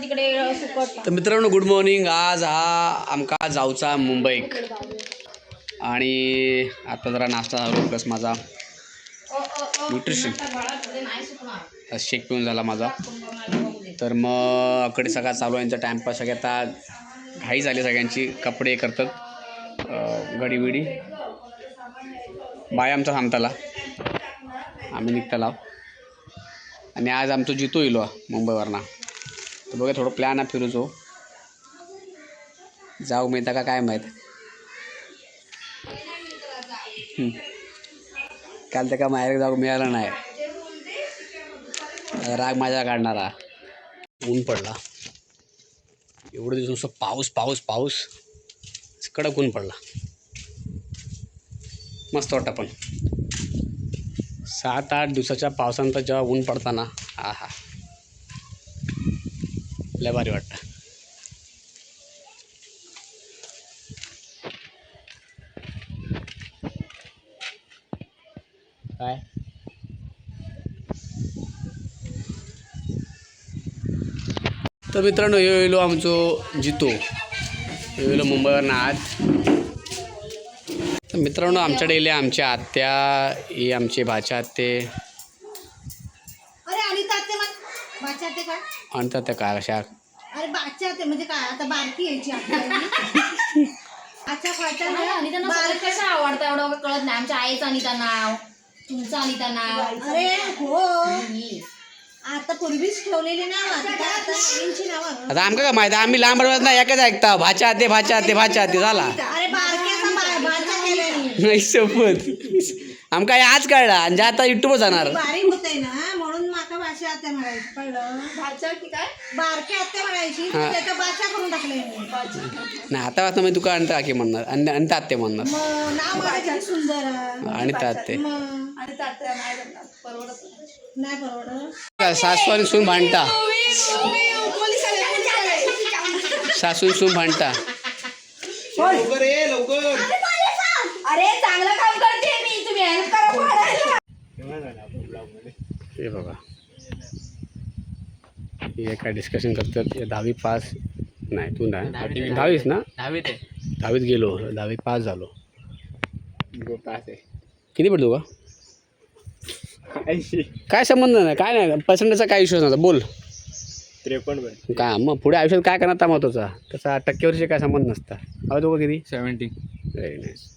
तिकडे सुकट तर मित्रांनो गुड मॉर्निंग आज हा आमका जाऊचा मुंबईक आणि आता जरा नाश्ता झालो प्लस माझा. न्यूट्रिशन शेक पिऊन झाला माझा. तर मग अकडे सगळा चालू आहे यांचा टाईमपास सगळे आता घाई झाली सगळ्यांची. कपडे करतात. अं, घडी बिडी बाय आमचा थांबताला. आम्ही निघताला. आणि आज आमचं जितो येलो मुंबईवरना. तर बघा थोडं प्लॅन आहे फिरूचो जाऊ मिळता का काय माहीत. काल तर का माहेर जाऊ मिळालं नाही. राग माझ्या काढणारा. ऊन पडला. एवढं दिवस नुसतं पाऊस पाऊस पाऊस. कडक ऊन पडला. मस्त वाटतं पण. सात आठ दिवसाच्या पावसानंतर जेव्हा ऊन पडताना हा हा लय भारी वाटतं. काय? तर मित्रांनो हे येलो आमचो जितो. हे येलो मुंबईवर आज. तर मित्रांनो आमच्याकडे आमच्या आत्या ही आमचे भाच्या आत्ते अरे आणि ताते मग बाच्या ते काय आणतात त्या काय कशा अरे बाच्या ते म्हणजे काय? आता बारकी यायची आपल्याला. अच्छा कसं आवडतं एवढं कळत नाही. आमच्या आईचं अनिता नाव तुमचं अनिता नाव. अरे हो. आता पूर्वीच ठेवलेली नाव आता काय आता नवीनची नाव. आता आमका काय माहिती? आम्ही लांब रवत नाही एकच ऐकता. भाच्या आते भाच्या आते भाच्या आते झाला. अरे बारक्याचा बा- नाही आमका हे आज कळला आणि जे आता युट्यूबच जाणार. बारीक होते ना. आत्या म्हणायची कळलं? भाच्या की काय? आत्या म्हणायची हा. बाच्या करून टाकले नाही आता वाजता मी तुका आणता की म्हणणार आणि आणि आत्ते म्हणणार. मग नाव किती सुंदर. आणि तात्ते मग? आणि तात्या नाही जमणार, परवडत नाही. नाही परवडत. काय सासू आणि सून भांडता. सासू आणि सून भांडता अरे चांगलं काम करते मी तुम्ही हेल्प करा. हे बघा. हे काय डिस्कशन करतात? हे दहावी पास? नाही तू नाही. दहावीस ना? दहावीत आहे. दहावीत गेलो. दहावीत पास झालो. पास आहे. किती पडतो का काय संबंध नाही. काय नाही. पर्सेंटेजचा काय इश्यू नव्हता बोल. त्रेपन्न काय मग पुढे आयुष्यात काय करणार महत्त्वाचा? त्याचा टक्केवरशी काय संबंध नसता. हवं तो किती? सेवन्टी व्हेरी नाईस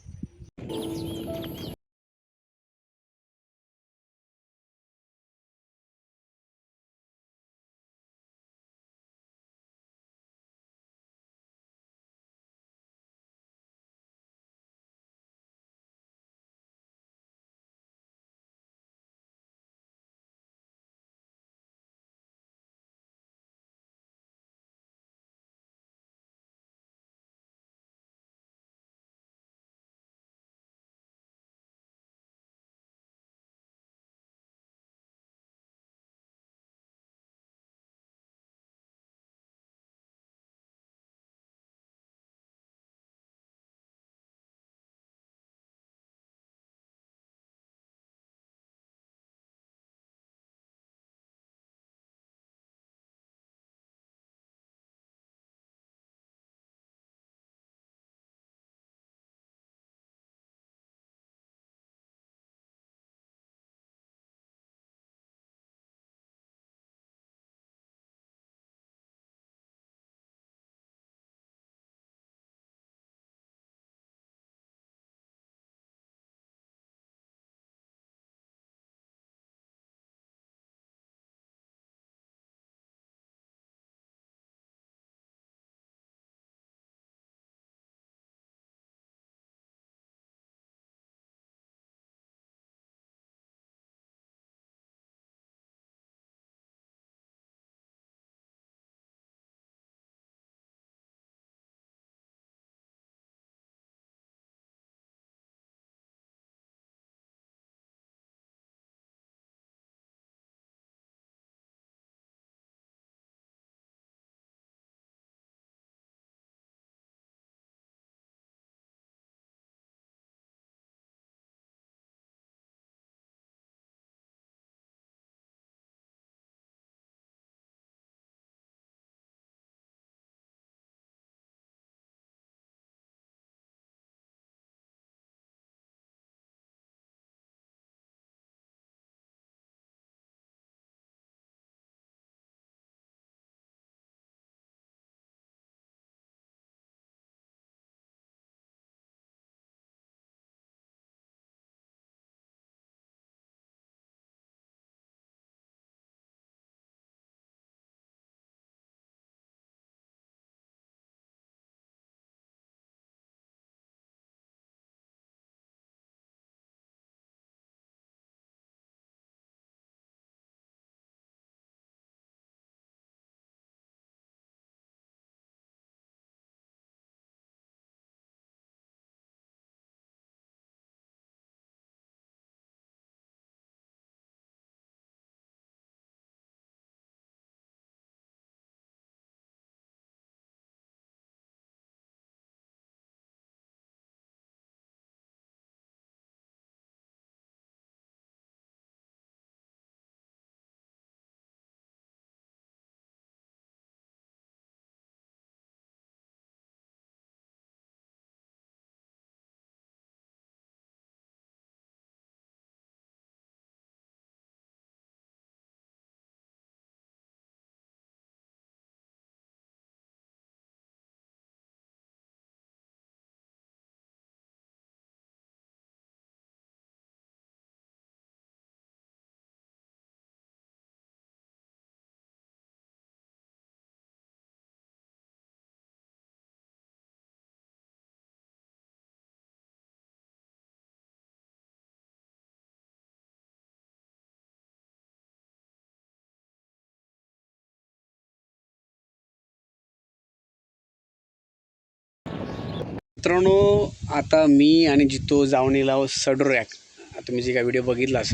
मित्रांनो आता मी आणि जितो जाऊन रॅक आता तुम्ही जी काय व्हिडिओ बघितलास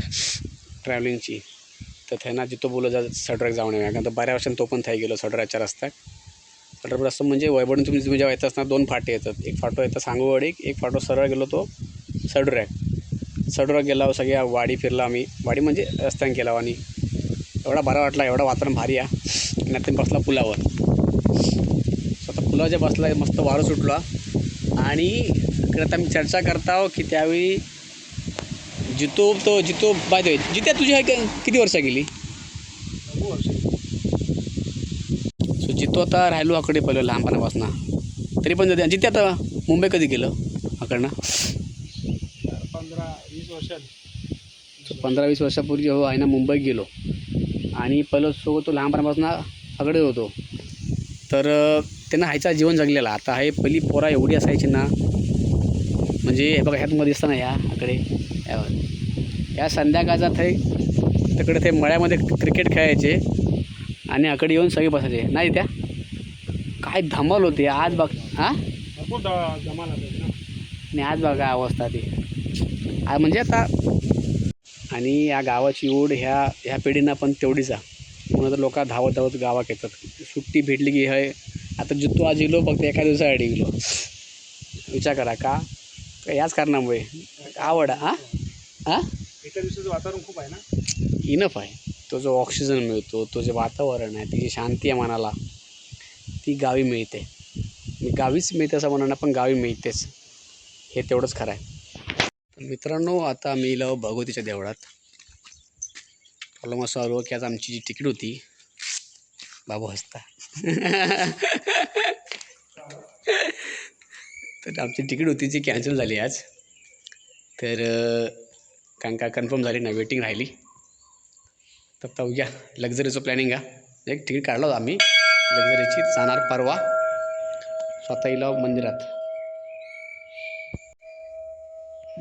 ट्रॅव्हलिंगची तर त्यांना जितो बोललो जा सडरॅक जाऊन कारण तर बऱ्या वर्षांनी तो पण थाय गेलो सडरॅकच्या रस्त्यात. सडरॅक रस्ता म्हणजे वयबडून तुम्ही तुम्ही जेव्हा येत असताना दोन फाटे येतात. एक फाटो येतं सांगूवाडीक एक फाटो सरळ गेलो तो सडरॅक सडरॅक गेला हो, सगळ्या वाडी फिरला आम्ही. वाडी म्हणजे रस्त्याने गेला हो आणि एवढा बरा वाटला एवढा वातावरण भारी आहे. आणि आता बसला पुलावर. आता पुलावर जे बसला मस्त वारं सुटला. आणि इकडे आता आम्ही चर्चा करता आहो की त्यावेळी जितो तो जितो बाय होईल जित्या तुझी आहे का किती वर्ष गेली? सो जितो आता राहिलो आकडे पहिलं लहानपणापासून. तरी पण जाते जिथे आता मुंबई कधी गेलं आकडनं? पंधरा वीस वर्ष सो पंधरा वीस वर्षापूर्वी हो आहे ना मुंबईत गेलो. आणि पहिलं सोबत तो लहानपणापासून आकडे होतो. तर त्यांना हायचा जीवन जगलेला. आता हे पहिली पोरा एवढी असायची ना म्हणजे हे बघा ह्यात मध्ये दिसतं ना ह्या आकडे यावर. या संध्याकाळचा थंय तिकडे ते मळ्यामध्ये क्रिकेट खेळायचे आणि आकडे येऊन सगळे बसायचे. नाही त्या? काय धमाल होते. आज बघ हां? ना. आणि आज बघा अवस्था ती. आज म्हणजे आता आणि या गावाची ओढ ह्या ह्या पिढींना पण तेवढीच आहे. म्हणून तर लोक धावत धावत गावात येतात. सुट्टी भेटली की हे आता जितो आज गेलो फक्त एका दिवसासाठी गेलो विचार करा का? याच कारणामुळे. आवड हां? हां? एका दिवसाचं वातावरण खूप आहे ना? इनफ आहे. तो जो ऑक्सिजन मिळतो तो जे वातावरण आहे ती जी शांती आहे मनाला ती गावी मिळते. मी गावीच मिळते असं म्हणणार पण गावी मिळतेच. हे तेवढंच खरं आहे. तर मित्रांनो आता आम्ही इलो भगवतीच्या देवळात. ऑलमोस्ट आलो की आज आमची जी तिकीट होती बाबू हसता तर आमची तिकीट होती जी कॅन्सल झाली आज. तर कारण का कन्फर्म झाली नाही वेटिंग राहिली. तर आता उद्या लक्झरीचं प्लॅनिंग आहे. एक तिकीट काढलं होतं आम्ही. लक्झरीची जाणार परवा. स्वतःला मंदिरात.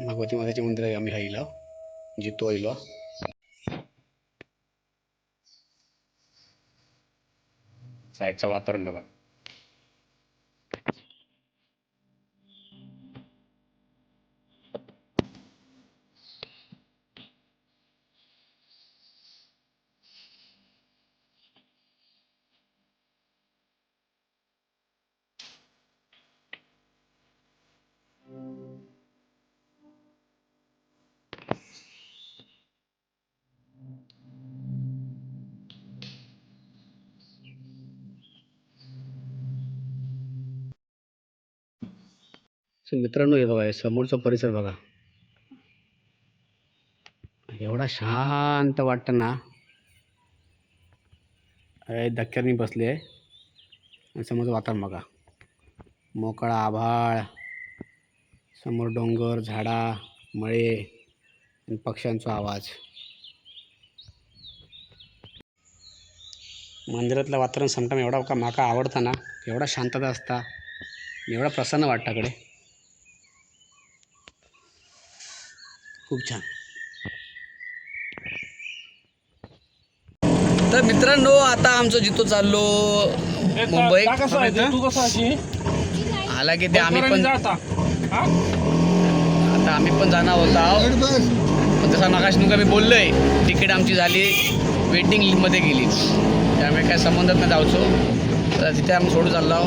भगवती माताचे मंदिर आहे आम्ही हा इला जितो इलो साईडचं वातावरण बघा सो मित्रांनो हे बघा हे समोरचा परिसर बघा. एवढा शांत वाटतं ना. अरे धक्क्याने बसले आहे. आणि समोरचं वातावरण बघा. मोकळा आभाळ समोर डोंगर झाडा मळे आणि पक्ष्यांचा आवाज. मंदिरातलं वातावरण समटाम एवढा का माका आवडता ना एवढा शांतता असता एवढा प्रसन्न वाटताकडे खूप छान. तर मित्रांनो आता आमचं जिथं चाललो मुंबई तू कसं अशी आला की ते आम्ही पण हा? आता आम्ही पण जाणार होता पण जसं मगाशी तुमका मी बोललोय. तिकीट आमची झाली वेटिंग लिस्टमध्ये गेली. त्यामुळे काय संबंधच नाही जाऊचो. तर तिथे आम्ही सोडून चाललो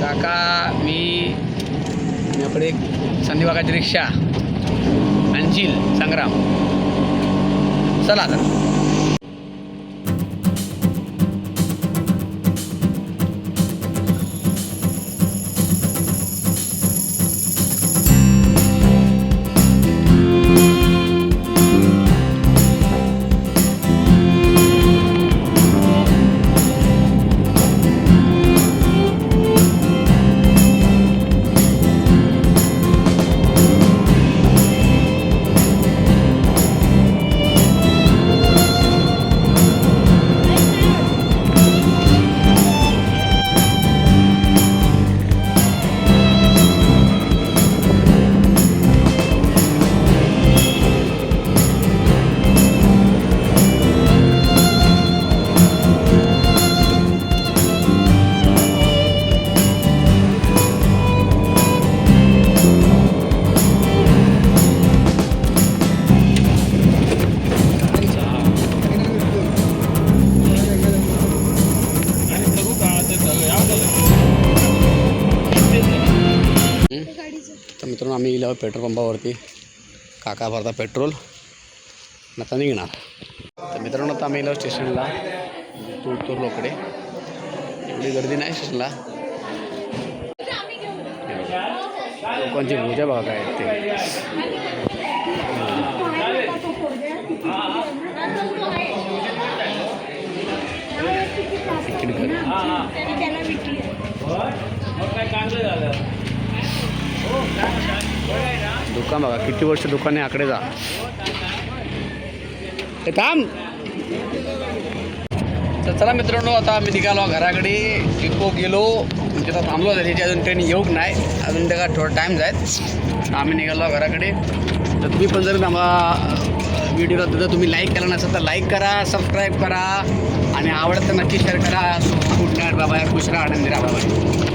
काका मी मी आपले एक संदीप काकाची रिक्षा अंजिल संग्राम. चला आता. गेलो पेट्रोल पंपावरती. काका भरता पेट्रोल. आता निघणार. तर मित्रांनो आता आम्ही गेलो स्टेशनला. तुळतूर लोकडे. एवढी गर्दी नाही स्टेशनला. लोकांची पूजा बघा काय आहेत ते. तिकीट. दुकान बघा किती वर्ष दुकाने आकडे जा. हे थांब. तर चला मित्रांनो आता आम्ही निघालो घराकडे. डिपो गेलो. म्हणजे तिथं थांबलो होतो त्याची अजून ट्रेन येऊक नाही. अजून त्याला थोडा टाईम जायत आम्ही निघालो घराकडे. तर तुम्ही पण जर आम्हाला व्हिडिओला तुझं तुम्ही लाईक केला नसेल तर लाईक करा सबस्क्राईब करा. आणि आवडतं नक्की शेअर करा. गुड नाईट बाबा खुश राहा आनंदी राहा बाबा.